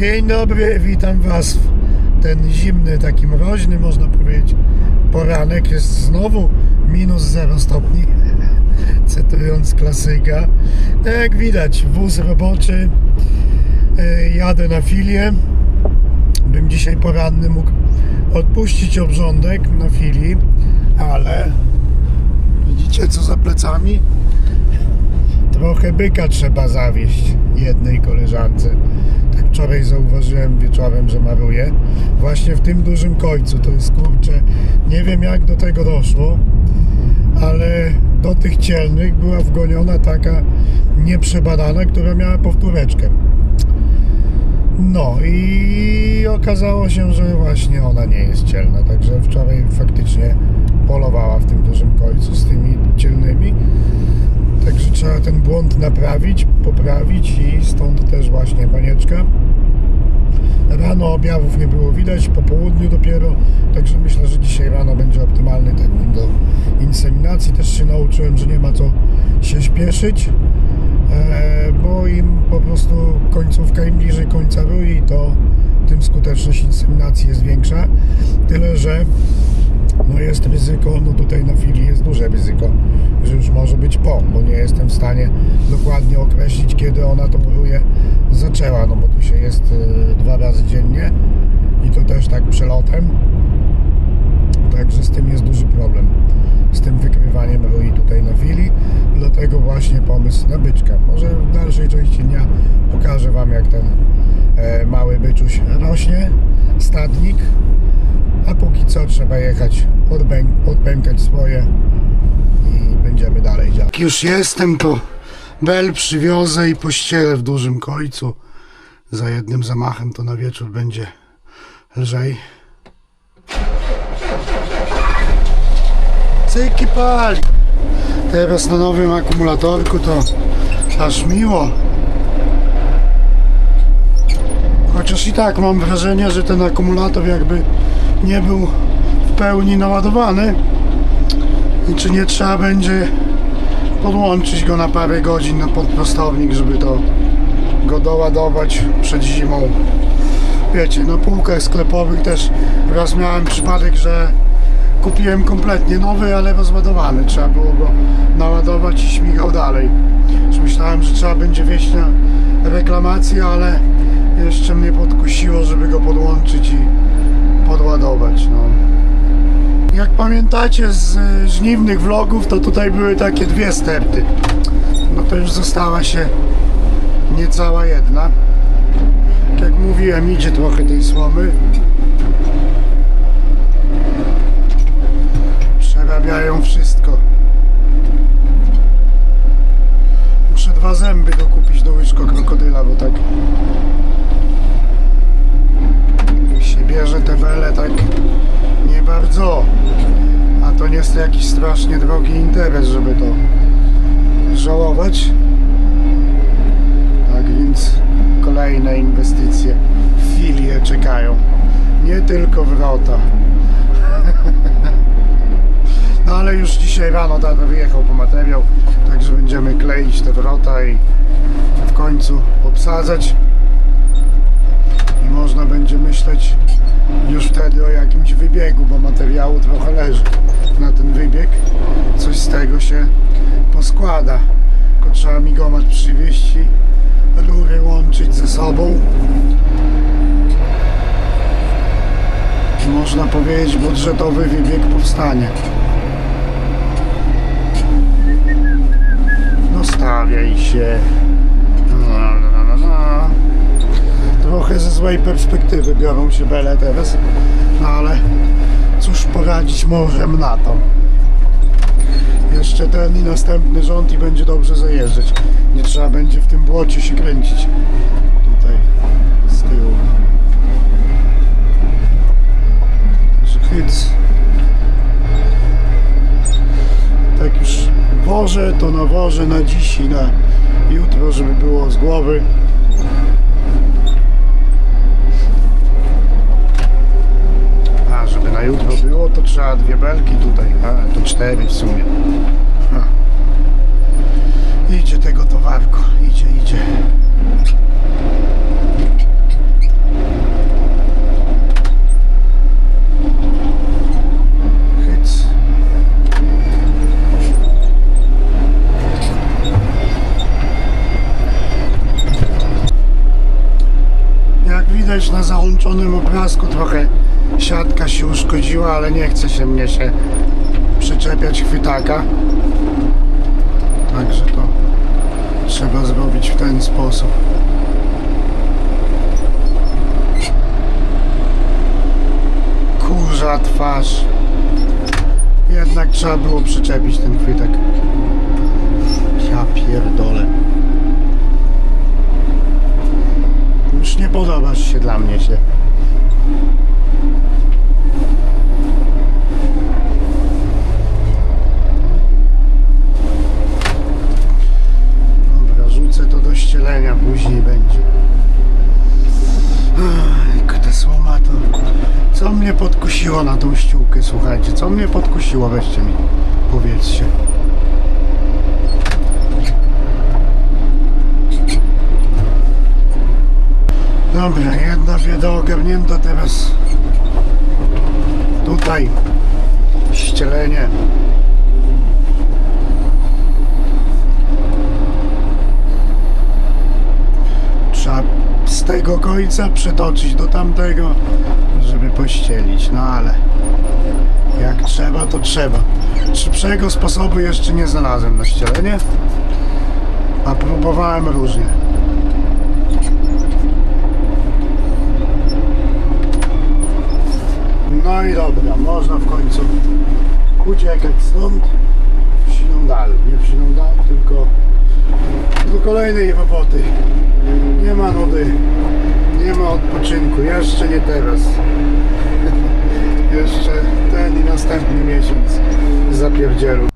Dzień dobry, witam Was w ten zimny, taki mroźny, można powiedzieć, poranek. Jest znowu minus 0 stopni, cytując klasyka. Jak widać, wóz roboczy, e, jadę na filię. Bym dzisiaj poranny mógł odpuścić obrządek na filii, ale widzicie co za plecami? Trochę byka trzeba zawieść jednej koleżance. Tak wczoraj zauważyłem wieczorem, że maruje. Właśnie w tym dużym końcu. To jest kurczę, nie wiem jak do tego doszło, ale do tych cielnych była wgoniona taka nieprzebadana, która miała powtóreczkę. No i okazało się, że właśnie ona nie jest cielna, także wczoraj faktycznie polowała w tym dużym końcu z tymi cielnymi. Trzeba ten błąd naprawić, poprawić i stąd też właśnie banieczka. Rano objawów nie było widać, po południu dopiero, także myślę, że dzisiaj rano będzie optymalny termin do inseminacji. Też się nauczyłem, że nie ma co się śpieszyć, bo im po prostu końcówka, im bliżej końca rui, to tym skuteczność inseminacji jest większa. Tyle, że no jest ryzyko, no tutaj na chwili jest duże ryzyko, że już może być po, bo nie jestem w stanie dokładnie określić, kiedy ona tą ruję zaczęła, no bo tu się jest y, dwa razy dziennie i to też tak przelotem. Także z tym jest duży problem. Z tym wykrywaniem rui tutaj na chwili. Dlatego właśnie pomysł na byczka. Może w dalszej części dnia pokażę Wam jak ten e, mały byczuś rośnie. Stadnik. A póki co trzeba jechać, odbę- odpękać swoje i będziemy dalej działać. Jak już jestem, to bel przywiozę i pościelę w dużym końcu. Za jednym zamachem to na wieczór będzie lżej. Cyki pali. Teraz na nowym akumulatorku to aż miło. Chociaż i tak mam wrażenie, że ten akumulator jakby nie był w pełni naładowany. I czy nie trzeba będzie podłączyć go na parę godzin na podprostownik, żeby to go doładować przed zimą. Wiecie, na półkach sklepowych też raz miałem przypadek, że kupiłem kompletnie nowy, ale rozładowany. Trzeba było go naładować i śmigał dalej. Już myślałem, że trzeba będzie wieść na reklamację, ale jeszcze mnie podkusiło, żeby go podłączyć i podładować. No. Jak pamiętacie z żniwnych vlogów, to tutaj były takie dwie sterty. No to już została się niecała jedna. Tak jak mówiłem, idzie trochę tej słomy. Przerabiają wszystko. Muszę dwa zęby dokupić do łyżko krokodyla, bo tak się bierze te wele tak nie bardzo. A to nie jest jakiś strasznie drogi interes, żeby to żałować. Tak więc kolejne inwestycje w filię czekają. Nie tylko wrota. No ale już dzisiaj rano tata wyjechał po materiał, także będziemy kleić te wrota i w końcu obsadzać. I można będzie myśleć już wtedy o jakimś wybiegu, bo materiału trochę leży na ten wybieg. Coś z tego się poskłada. Tylko trzeba migomat przywieźć i rury łączyć ze sobą. Można powiedzieć, budżetowy wybieg powstanie. No stawiaj się. No, no, no, no, no. Trochę ze złej perspektywy biorą się bele teraz, no ale cóż poradzić możemy na to. Jeszcze ten i następny rząd i będzie dobrze zajeżdżać. Nie trzeba będzie w tym błocie się kręcić. Tutaj z tyłu. Także hyc. Tak już wożę, to nawożę na dziś i na jutro, żeby było z głowy. A, żeby na jutro było, to trzeba dwie belki tutaj, a to cztery w sumie. Idzie tego towarku, idzie, idzie. Widać na załączonym obrazku trochę siatka się uszkodziła, ale nie chce się mnie się przyczepiać chwytaka. Także to trzeba zrobić w ten sposób. Kurza twarz. Jednak trzeba było przyczepić ten chwytak. Ja pierdolę. Już nie podobasz się dla mnie się. Dobra, rzucę to do ścielenia, później będzie. Ach, ta słoma to... Co mnie podkusiło na tą ściółkę, słuchajcie? Co mnie podkusiło, weźcie mi, powiedzcie. Dobra, jedna bieda ogarnięta teraz. Tutaj. Ścielenie. Trzeba z tego końca przetoczyć do tamtego, żeby pościelić. No ale jak trzeba, to trzeba. Szybszego sposobu jeszcze nie znalazłem na ścielenie. A próbowałem różnie. No i dobra, można w końcu uciekać stąd w siną dal. Nie w siną dal, tylko do kolejnej roboty. Nie ma nudy, nie ma odpoczynku, jeszcze nie teraz. jeszcze ten i następny miesiąc zapierdzielu.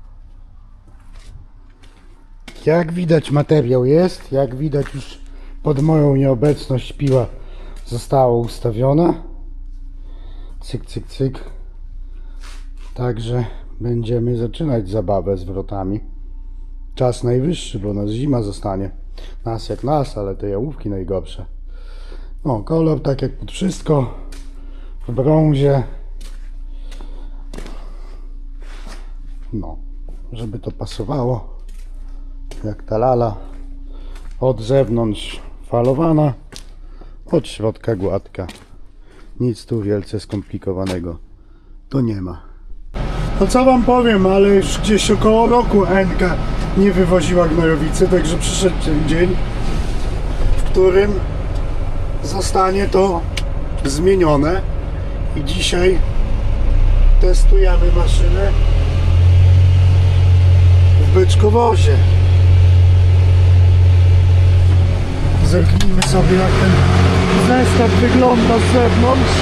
Jak widać materiał jest, jak widać już pod moją nieobecność piła została ustawiona. Cyk, cyk, cyk. Także będziemy zaczynać zabawę z wrotami. Czas najwyższy, bo nas zima zostanie. Nas jak nas, ale te jałówki najgorsze. No, kolor tak jak pod wszystko. W brązie. No, żeby to pasowało. Jak ta lala. Od zewnątrz falowana, od środka gładka. Nic tu wielce skomplikowanego to nie ma. No co wam powiem, ale już gdzieś około roku Enka nie wywoziła gnojowicy, także przyszedł ten dzień, w którym zostanie to zmienione i dzisiaj testujemy maszynę w beczkowozie. Zerknijmy sobie jak ten zestaw wygląda z zewnątrz.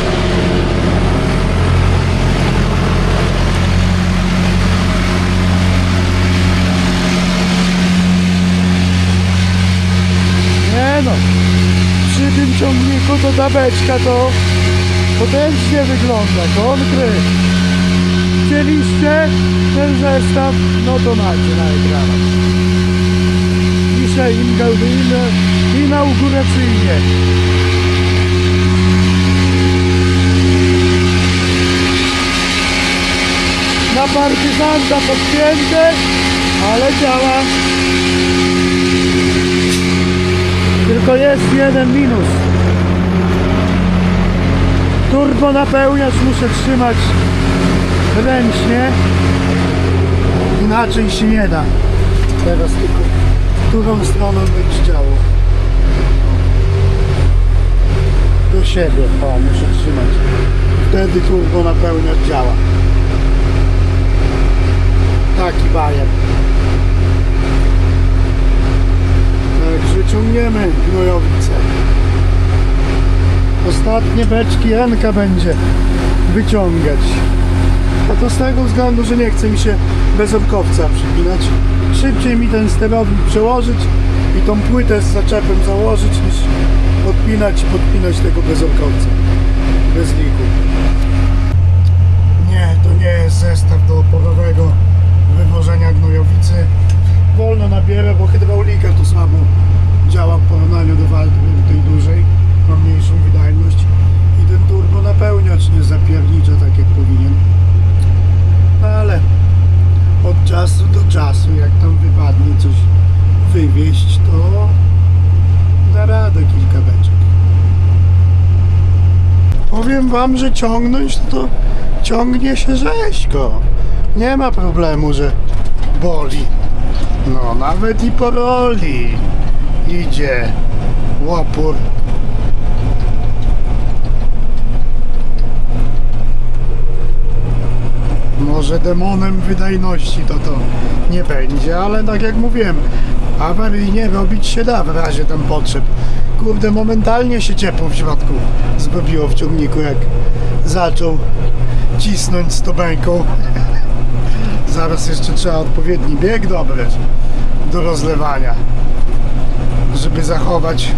Nie no, przy tym ciągniku to beczka to potężnie wygląda, konkret. Chcieliście ten zestaw, no to macie na ekranach. Dzisiaj inauguracyjnie. Na partyzanta podpięte, ale działa. Tylko jest jeden minus. Turbo napełniacz muszę trzymać ręcznie. Inaczej się nie da. Teraz tylko którą stroną będzie działo. Do siebie, o, muszę trzymać. Wtedy turbo napełniacz działa. Taki bajer. Także ciągniemy gnojowicę. Ostatnie beczki Enka będzie wyciągać. A to z tego względu, że nie chce mi się bezorkowca przypinać. Szybciej mi ten sterownik przełożyć i tą płytę z zaczepem założyć niż odpinać i podpinać tego bezorkowca. Bez liku. Nie, to nie jest zestaw do oporowego wywożenia gnojowicy. Wolno nabiera, bo hydraulika tu słabo działa w porównaniu do Waldry tej dużej. Ma mniejszą wydajność i ten turbo napełniacz nie zapiernicza tak jak powinien. No ale od czasu do czasu, jak tam wypadnie coś wywieźć, to da radę kilka beczek. powiem wam, że ciągnąć to, to ciągnie się rzeźko. Nie ma problemu, że boli. No, nawet i po roli idzie łopur. Może demonem wydajności to to nie będzie, ale tak jak mówiłem, awaryjnie robić się da w razie tam potrzeb. Kurde, momentalnie się ciepło w środku zrobiło w ciągniku, jak zaczął cisnąć z tobenką. Zaraz jeszcze trzeba odpowiedni bieg dobrać do rozlewania, żeby zachować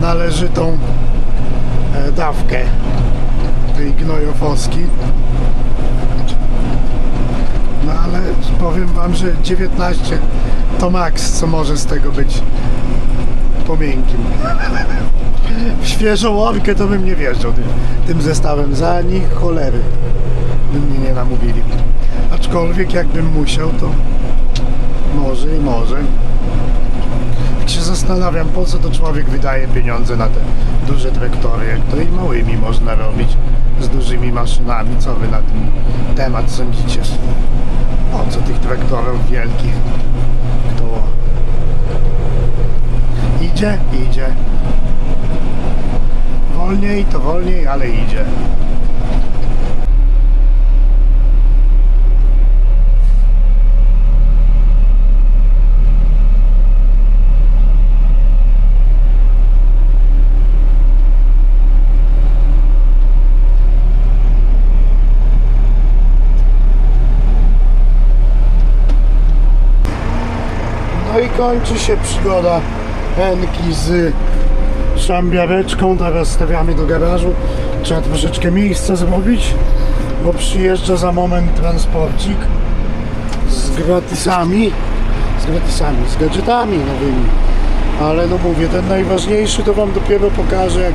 należytą e, dawkę tej gnojofoski. No ale powiem wam, że 19 to maks, co może z tego być po miękkim. W świeżą łowkę to bym nie wjeżdżał tym, tym zestawem. Za nich cholery by mnie nie namówili. Aczkolwiek jakbym musiał, to może i może. Tak się zastanawiam, po co to człowiek wydaje pieniądze na te duże traktory, jak to i małymi można robić z dużymi maszynami. Co wy na ten temat sądzicie? Po co tych traktorów wielkich? Kto? Idzie? Idzie. Wolniej to wolniej, ale idzie. No i kończy się przygoda Enki z szambiareczką. Teraz stawiamy do garażu. Trzeba troszeczkę miejsca zrobić, bo przyjeżdża za moment transporcik z gratisami. Z gratisami, z gadżetami nowymi. Ale no mówię, ten najważniejszy to Wam dopiero pokażę, jak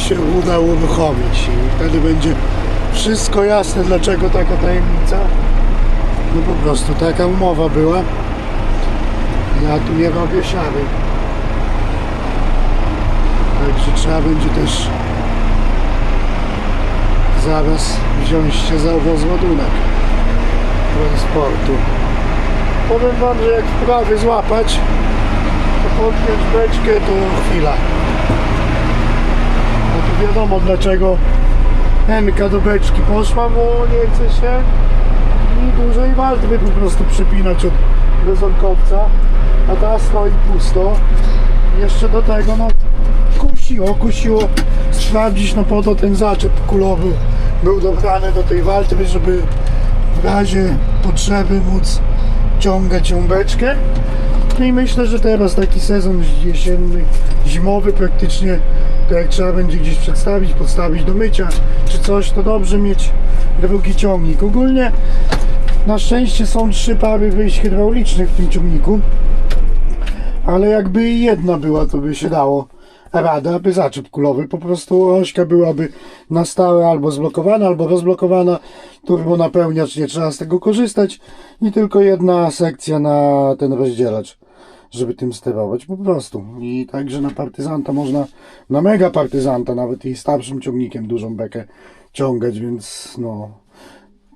się uda uruchomić. I wtedy będzie wszystko jasne, dlaczego taka tajemnica. No po prostu taka umowa była. Ja tu nie robię siary. Także trzeba będzie też zaraz wziąć się za rozładunek transportu. Powiem Wam, że jak wprawy złapać, to podpiąć beczkę to chwila. No to wiadomo dlaczego Henka do beczki poszła, bo nie chce się i dłużej waltwy po prostu przypinać od bezonkowca, a ta stoi pusto. Jeszcze do tego no kusiło, kusiło sprawdzić no po to ten zaczep kulowy był dobrany do tej waltry, żeby w razie potrzeby móc ciągać ją beczkę. No i myślę, że teraz taki sezon jesienny, zimowy praktycznie, to jak trzeba będzie gdzieś przedstawić, podstawić do mycia czy coś, to dobrze mieć drugi ciągnik. Ogólnie na szczęście są trzy pary wyjść hydraulicznych w tym ciągniku, ale jakby jedna była, to by się dało radę, aby zaczep kulowy po prostu ośka byłaby na stałe albo zblokowana, albo rozblokowana, turbo napełniacz, nie trzeba z tego korzystać i tylko jedna sekcja na ten rozdzielacz, żeby tym sterować po prostu. I także na partyzanta można, na mega partyzanta, nawet i starszym ciągnikiem dużą bekę ciągać, więc no,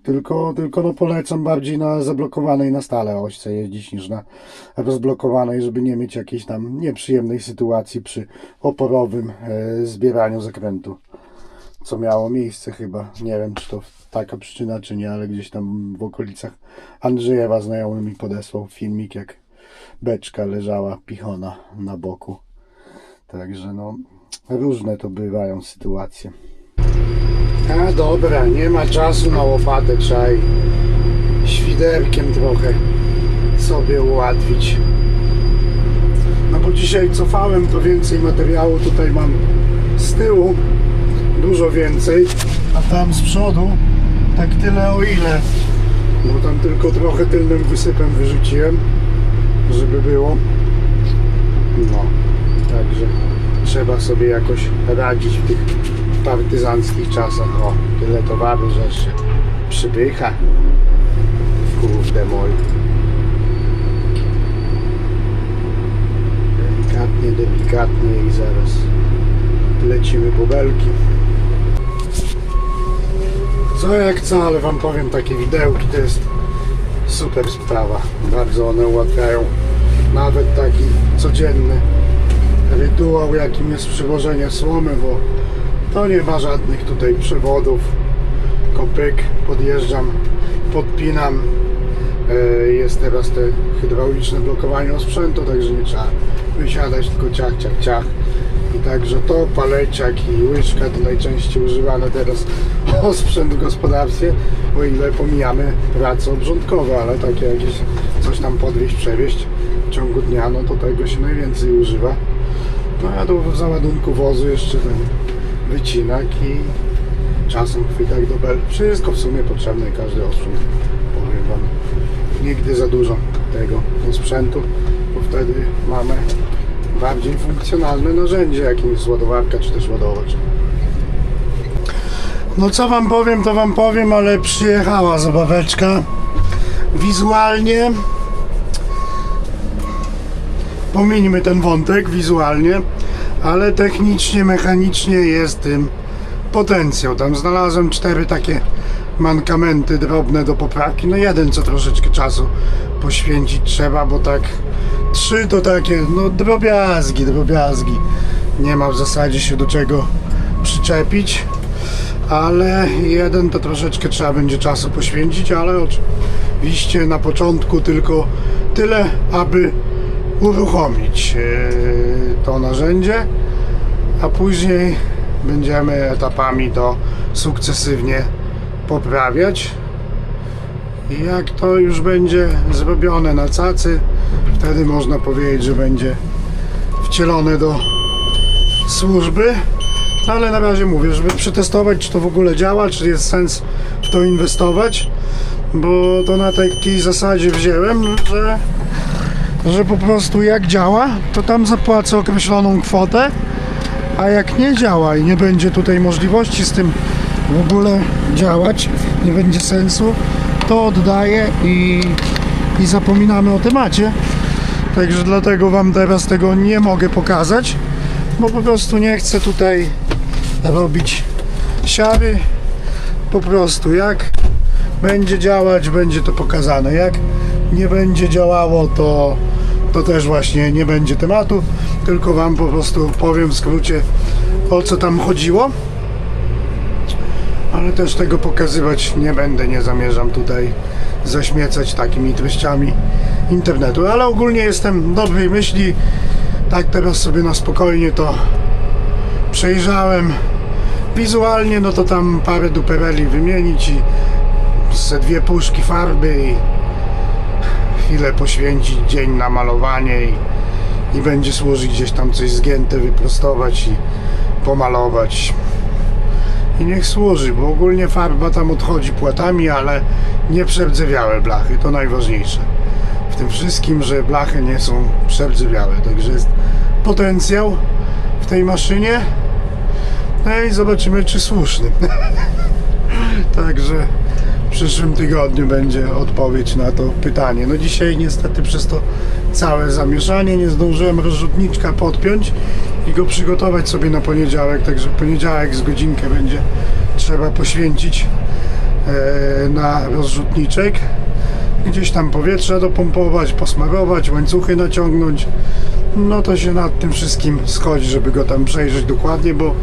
tylko, tylko no polecam bardziej na zablokowanej na stale ośce jeździć niż na rozblokowanej, żeby nie mieć jakiejś tam nieprzyjemnej sytuacji przy oporowym e, zbieraniu zakrętu. Co miało miejsce chyba. Nie wiem, czy to taka przyczyna, czy nie, ale gdzieś tam w okolicach Andrzejewa znajomy mi podesłał filmik, jak beczka leżała pichona na boku. Także no, różne to bywają sytuacje. A dobra, nie ma czasu na łopatę, trzeba jej świderkiem trochę sobie ułatwić. No bo dzisiaj cofałem, to więcej materiału tutaj mam z tyłu, dużo więcej, a tam z przodu tak tyle o ile. Bo tam tylko trochę tylnym wysypem wyrzuciłem, żeby było. No, także trzeba sobie jakoś radzić w tych partyzanckich czasach. O, tyle towaru, że się przybycha. Kurde mój. Delikatnie, delikatnie i zaraz lecimy po belki. Co jak co, ale wam powiem, takie widełki to jest super sprawa. Bardzo one ułatwiają nawet taki codzienny rytuał, jakim jest przywożenie słomy, bo to nie ma żadnych tutaj przewodów. Kopyk, podjeżdżam, podpinam. E, Jest teraz te hydrauliczne blokowanie sprzętu, także nie trzeba wysiadać, tylko ciach, ciach, ciach. I także to, paleciak i łyżka to najczęściej używane teraz sprzęt w gospodarstwie, o ile pomijamy prace obrządkowe, ale takie jakieś coś tam podwieźć, przewieźć w ciągu dnia, no to tego się najwięcej używa. No a tu w załadunku wozu jeszcze ten wycinak i czasem chwytak do bel. Wszystko w sumie potrzebne, każdy osprzęt. Powiem Wam, nigdy za dużo tego sprzętu, bo wtedy mamy bardziej funkcjonalne narzędzie, jakim jest ładowarka czy też ładowacz. No co Wam powiem, to Wam powiem, ale przyjechała zabaweczka. Wizualnie pomińmy ten wątek wizualnie, ale technicznie, mechanicznie jest tym potencjał. Tam znalazłem cztery takie mankamenty drobne do poprawki. No jeden, co troszeczkę czasu poświęcić trzeba, bo tak trzy to takie, no drobiazgi, drobiazgi. Nie ma w zasadzie się do czego przyczepić, ale jeden to troszeczkę trzeba będzie czasu poświęcić, ale oczywiście na początku tylko tyle, aby uruchomić yy, to narzędzie, a później będziemy etapami to sukcesywnie poprawiać. I jak to już będzie zrobione na cacy, wtedy można powiedzieć, że będzie wcielone do służby. No ale na razie mówię, żeby przetestować, czy to w ogóle działa, czy jest sens w to inwestować, bo to na takiej zasadzie wziąłem, że że po prostu jak działa, to tam zapłacę określoną kwotę, a jak nie działa i nie będzie tutaj możliwości z tym w ogóle działać, nie będzie sensu, to oddaję i, i zapominamy o temacie. Także dlatego Wam teraz tego nie mogę pokazać, bo po prostu nie chcę tutaj robić siary. Po prostu jak będzie działać, będzie to pokazane. Jak nie będzie działało, to, to też właśnie nie będzie tematu, tylko Wam po prostu powiem w skrócie o co tam chodziło. Ale też tego pokazywać nie będę, nie zamierzam tutaj zaśmiecać takimi treściami internetu. Ale ogólnie jestem dobrej myśli. Tak teraz sobie na spokojnie to przejrzałem. Wizualnie no to tam parę dupereli wymienić i ze dwie puszki farby i chwilę poświęcić dzień na malowanie i, i będzie służyć gdzieś tam coś zgięte, wyprostować i pomalować. I niech służy, bo ogólnie farba tam odchodzi płatami, ale nie przerdzewiałe blachy, to najważniejsze. W tym wszystkim, że blachy nie są przerdzewiałe, także jest potencjał w tej maszynie. No i zobaczymy, czy słuszny. Także przyszłym tygodniu będzie odpowiedź na to pytanie. No dzisiaj niestety przez to całe zamieszanie nie zdążyłem rozrzutniczka podpiąć i go przygotować sobie na poniedziałek, także poniedziałek z godzinkę będzie trzeba poświęcić e, na rozrzutniczek. Gdzieś tam powietrze dopompować, posmarować, łańcuchy naciągnąć. No to się nad tym wszystkim schodzi, żeby go tam przejrzeć dokładnie, bo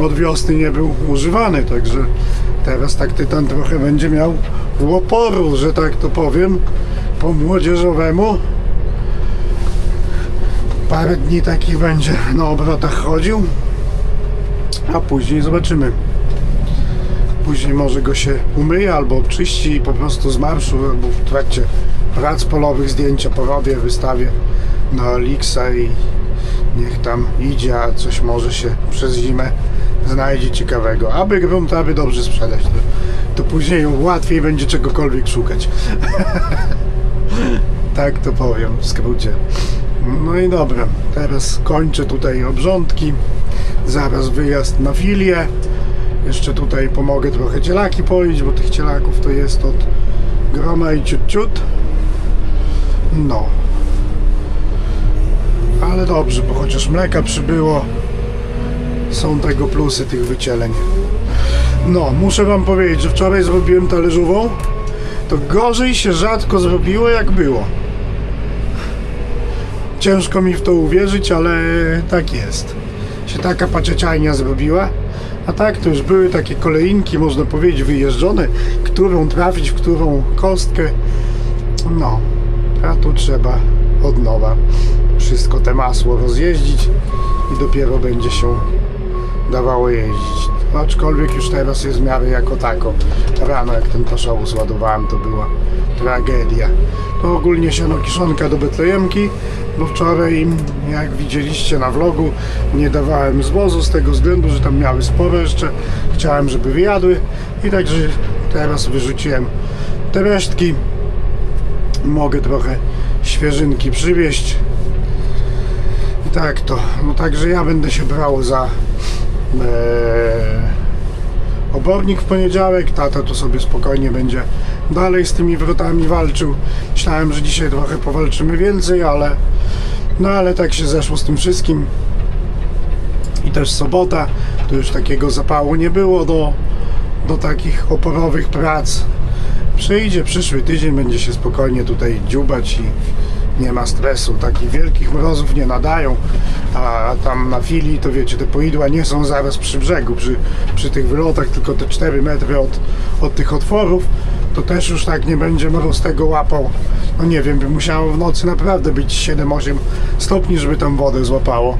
od wiosny nie był używany, także teraz tak tytan trochę będzie miał łoporu, że tak to powiem, po młodzieżowemu. Parę dni takich będzie na obrotach chodził, a później zobaczymy. Później może go się umyje albo czyści i po prostu z marszu, albo w trakcie prac polowych zdjęcia porobię, wystawię na Elixa i niech tam idzie, a coś może się przez zimę znajdzie ciekawego. Aby grunt, aby dobrze sprzedać, to, to później łatwiej będzie czegokolwiek szukać. tak to powiem w skrócie. No i dobra, teraz kończę tutaj obrządki. Zaraz wyjazd na filię. Jeszcze tutaj pomogę trochę cielaki polić, bo tych cielaków to jest od groma i ciut ciut. No. Ale dobrze, bo chociaż mleka przybyło, są tego plusy tych wycieleń. No, muszę wam powiedzieć, że wczoraj zrobiłem talerzową, to gorzej się rzadko zrobiło jak było. Ciężko mi w to uwierzyć, ale tak jest. Się taka paczeciajnia zrobiła. A tak, to już były takie kolejnki, można powiedzieć, wyjeżdżone, którą trafić, w którą kostkę. No, a tu trzeba od nowa wszystko te masło rozjeździć i dopiero będzie się dawało jeździć. Aczkolwiek już teraz jest w miarę jako tako. Rano jak ten paszowóz ładowałem to była tragedia. To ogólnie siano kiszonka do Betlejemki, bo wczoraj jak widzieliście na vlogu, nie dawałem zwozu z tego względu, że tam miały sporo jeszcze. Chciałem, żeby wyjadły i także teraz wyrzuciłem te resztki. Mogę trochę świeżynki przywieźć. I tak to. No także ja będę się brał za obornik w poniedziałek. Tata to sobie spokojnie będzie dalej z tymi wrotami walczył. Myślałem, że dzisiaj trochę powalczymy więcej, ale no ale tak się zeszło z tym wszystkim. I też sobota, to już takiego zapału nie było do, do takich oporowych prac. Przyjdzie przyszły tydzień, będzie się spokojnie tutaj dziubać i nie ma stresu. Takich wielkich mrozów nie nadają, a tam na fili to wiecie, te poidła nie są zaraz przy brzegu, przy, przy tych wylotach, tylko te 4 metry od, od tych otworów, to też już tak nie będzie mróz tego łapał. No nie wiem, by musiało w nocy naprawdę być 7-8 stopni, żeby tam wodę złapało.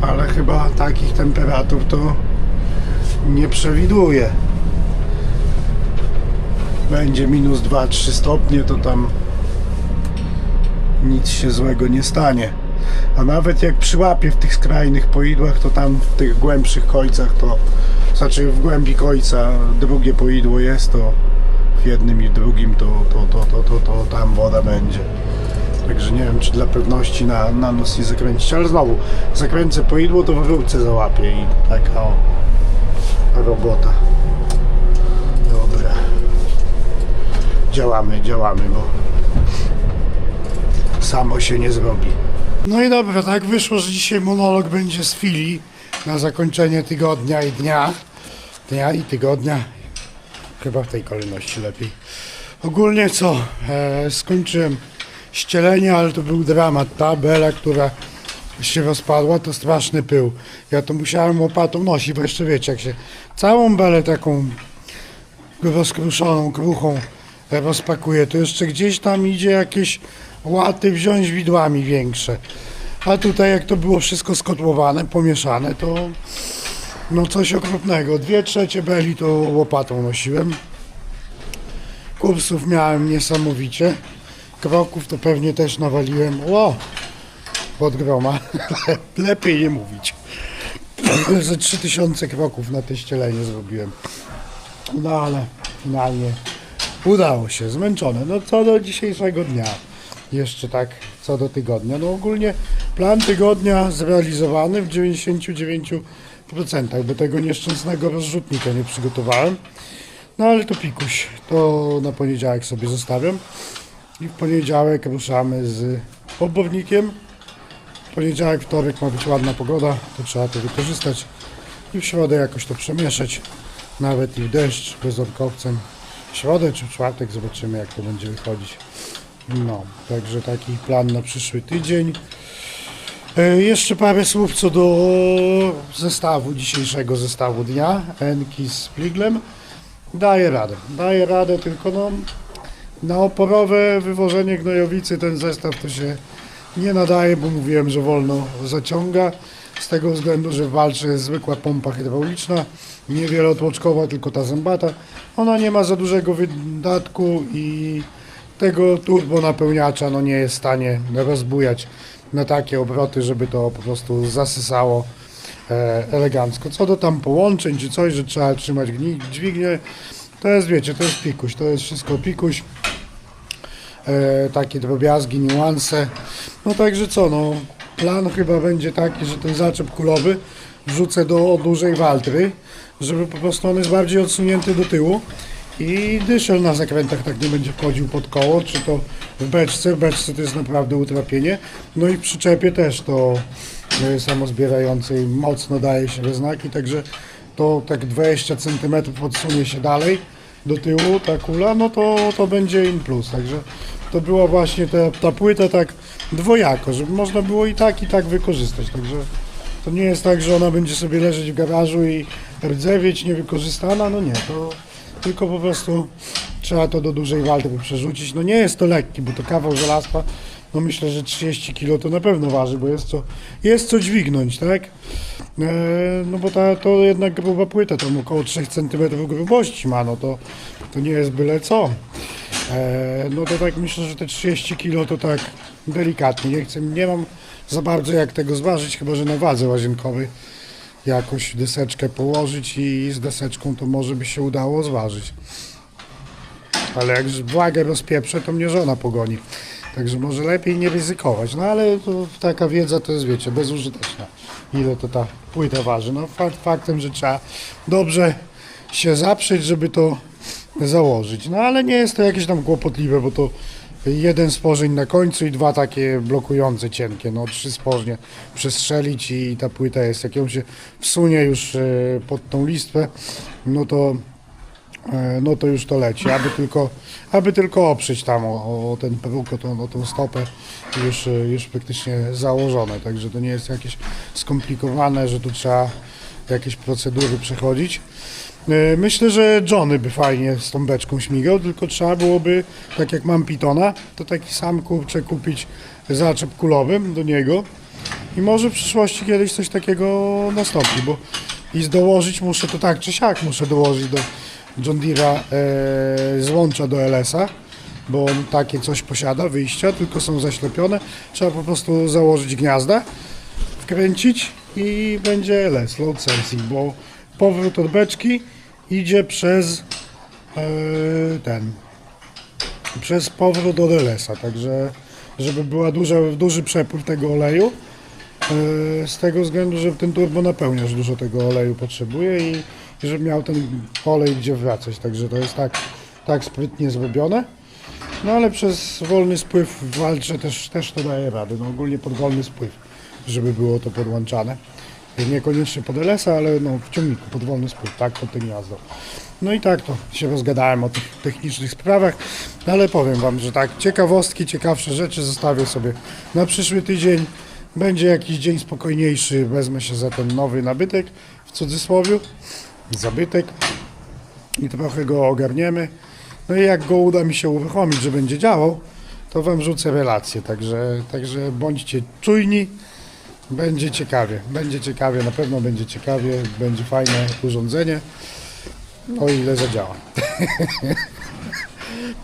Ale chyba takich temperatur to nie przewiduję będzie minus 2-3 stopnie, to tam nic się złego nie stanie. A nawet jak przyłapie w tych skrajnych poidłach, to tam w tych głębszych końcach, to znaczy w głębi końca drugie poidło jest, to w jednym i drugim to, to, to, to, to, to tam woda będzie. Także nie wiem, czy dla pewności na, na nos nie zakręcić, ale znowu zakręcę poidło, to w rurce załapię i taka o, robota. Dobra działamy, działamy, bo samo się nie zrobi. No i dobra, tak wyszło, że dzisiaj monolog będzie z Fili na zakończenie tygodnia i dnia. Dnia i tygodnia. Chyba w tej kolejności lepiej. Ogólnie co? E, skończyłem ścielenie, ale to był dramat. Ta bela, która się rozpadła, to straszny pył. Ja to musiałem łopatą nosić, bo jeszcze wiecie, jak się całą belę taką rozkruszoną, kruchą rozpakuję, to jeszcze gdzieś tam idzie jakieś łaty wziąć widłami większe. A tutaj jak to było wszystko skotłowane, pomieszane, to no coś okropnego. Dwie trzecie beli to łopatą nosiłem. Kursów miałem niesamowicie. Kroków to pewnie też nawaliłem. Ło! Od groma. Lepiej nie mówić. Ze 3000 kroków na te ścielenie zrobiłem. No ale finalnie Udało się, zmęczone. No co do dzisiejszego dnia. Jeszcze tak, co do tygodnia. No ogólnie plan tygodnia zrealizowany w 99%, bo tego nieszczęsnego rozrzutnika nie przygotowałem. No ale to pikuś, to na poniedziałek sobie zostawiam. I w poniedziałek ruszamy z obornikiem. Poniedziałek, wtorek ma być ładna pogoda, to trzeba to wykorzystać. I w środę jakoś to przemieszać. Nawet i w deszcz, bezorkowcem w środę czy w czwartek zobaczymy jak to będzie wychodzić. No, także taki plan na przyszły tydzień. E, jeszcze parę słów co do zestawu, dzisiejszego zestawu dnia. Enki z Pliglem. Daje radę, daje radę, tylko no na oporowe wywożenie gnojowicy ten zestaw to się nie nadaje, bo mówiłem, że wolno zaciąga. Z tego względu, że w walce jest zwykła pompa hydrauliczna, nie wielotłoczkowa, tylko ta zębata. Ona nie ma za dużego wydatku i tego turbo napełniacza no nie jest w stanie rozbujać na takie obroty, żeby to po prostu zasysało e, elegancko. Co do tam połączeń czy coś, że trzeba trzymać gni- dźwignię, to jest wiecie, to jest pikuś, to jest wszystko pikuś. E, takie drobiazgi, niuanse. No także co, no plan chyba będzie taki, że ten zaczep kulowy wrzucę do dużej waltry, żeby po prostu on jest bardziej odsunięty do tyłu i dyszel na zakrętach tak nie będzie wchodził pod koło, czy to w beczce, w beczce to jest naprawdę utrapienie, no i przyczepie też to e, samozbierającej mocno daje się we znaki, także to tak 20 cm odsunie się dalej do tyłu ta kula, no to, to będzie in plus. Także to była właśnie ta, ta płyta tak dwojako, żeby można było i tak, i tak wykorzystać. Także to nie jest tak, że ona będzie sobie leżeć w garażu i rdzewieć niewykorzystana, no nie, to tylko po prostu trzeba to do dużej walki przerzucić. No nie jest to lekki, bo to kawał żelazka, no myślę, że 30 kg to na pewno waży, bo jest co, jest co dźwignąć, tak? E, no bo ta, to jednak gruba płyta, tam około 3 cm grubości ma, no to, to nie jest byle co. E, no to tak myślę, że te 30 kg to tak delikatnie, nie chcę, nie mam za bardzo jak tego zważyć, chyba że na wadze łazienkowej jakoś deseczkę położyć i z deseczką to może by się udało zważyć. Ale jak wagę rozpieprzę, to mnie żona pogoni. Także może lepiej nie ryzykować. No ale taka wiedza to jest, wiecie, bezużyteczna. Ile to ta płyta waży. No fakt, faktem, że trzeba dobrze się zaprzeć, żeby to założyć. No ale nie jest to jakieś tam kłopotliwe, bo to jeden sporzeń na końcu i dwa takie blokujące cienkie. No trzy spożnie przestrzelić i ta płyta jest, jak ją się wsunie już e, pod tą listwę, no to E, no to już to leci, aby tylko, aby tylko oprzeć tam o, o ten peruk, o tą, o tą stopę już, e, już praktycznie założone, także to nie jest jakieś skomplikowane, że tu trzeba jakieś procedury przechodzić. E, Myślę, że Johnny by fajnie z tą beczką śmigał, tylko trzeba byłoby, tak jak mam Pitona, to taki sam kurczę kupić zaczep kulowy do niego i może w przyszłości kiedyś coś takiego nastąpi, bo i dołożyć muszę to tak czy siak, muszę dołożyć do John Deere'a e, złącza do LS-a, bo on takie coś posiada, wyjścia, tylko są zaślepione. Trzeba po prostu założyć gniazda, wkręcić i będzie LS, load sensing, bo powrót od beczki idzie przez e, ten, przez powrót od LS-a, także żeby była duża, duży przepływ tego oleju, e, z tego względu, że ten turbo napełniacz dużo tego oleju potrzebuje i, i żeby miał ten olej gdzie wracać, także to jest tak, tak sprytnie zrobione. No ale przez wolny spływ walczę też, też to daje radę, no ogólnie pod wolny spływ, żeby było to podłączane. Niekoniecznie pod LS-a, ale no w ciągniku pod wolny spływ, tak, pod te gniazdo. No i tak to się rozgadałem o tych technicznych sprawach, no ale powiem Wam, że tak, ciekawostki, ciekawsze rzeczy zostawię sobie na przyszły tydzień. Będzie jakiś dzień spokojniejszy, wezmę się za ten nowy nabytek, w cudzysłowie, zabytek i trochę go ogarniemy. No i jak go uda mi się uruchomić, że będzie działał, to Wam rzucę relację, także, także bądźcie czujni, będzie ciekawie, będzie ciekawie, na pewno będzie ciekawie, będzie fajne urządzenie, o ile zadziała.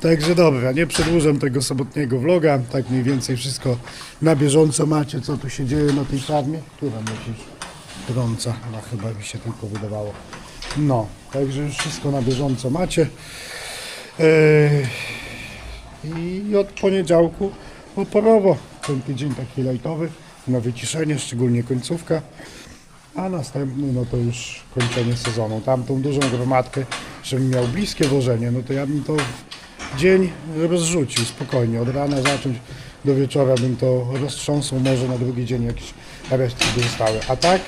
Także dobra, nie przedłużam tego sobotniego vloga, tak mniej więcej wszystko na bieżąco macie, co tu się dzieje na tej farmie. Która myślisz? Trąca, no chyba mi się tylko wydawało. No, także już wszystko na bieżąco macie. Yy, I od poniedziałku oporowo, ten tydzień taki lajtowy, na wyciszenie, szczególnie końcówka. A następny, no to już kończenie sezonu. Tamtą dużą gromadkę, żebym miał bliskie wożenie, no to ja bym to w dzień rozrzucił spokojnie. Od rana zacząć do wieczora bym to roztrząsł, może na drugi dzień jakieś resztki zostały. A tak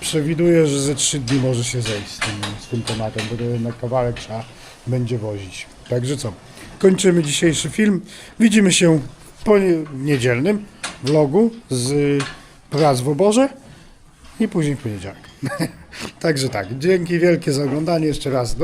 przewiduję, że ze trzy dni może się zejść z tym, z tym tematem, bo to jednak kawałek trzeba będzie wozić. Także co, kończymy dzisiejszy film. Widzimy się ponie- niedzielnym vlogu z prac w oborze i później w poniedziałek. Także tak, dzięki wielkie za oglądanie jeszcze raz. Do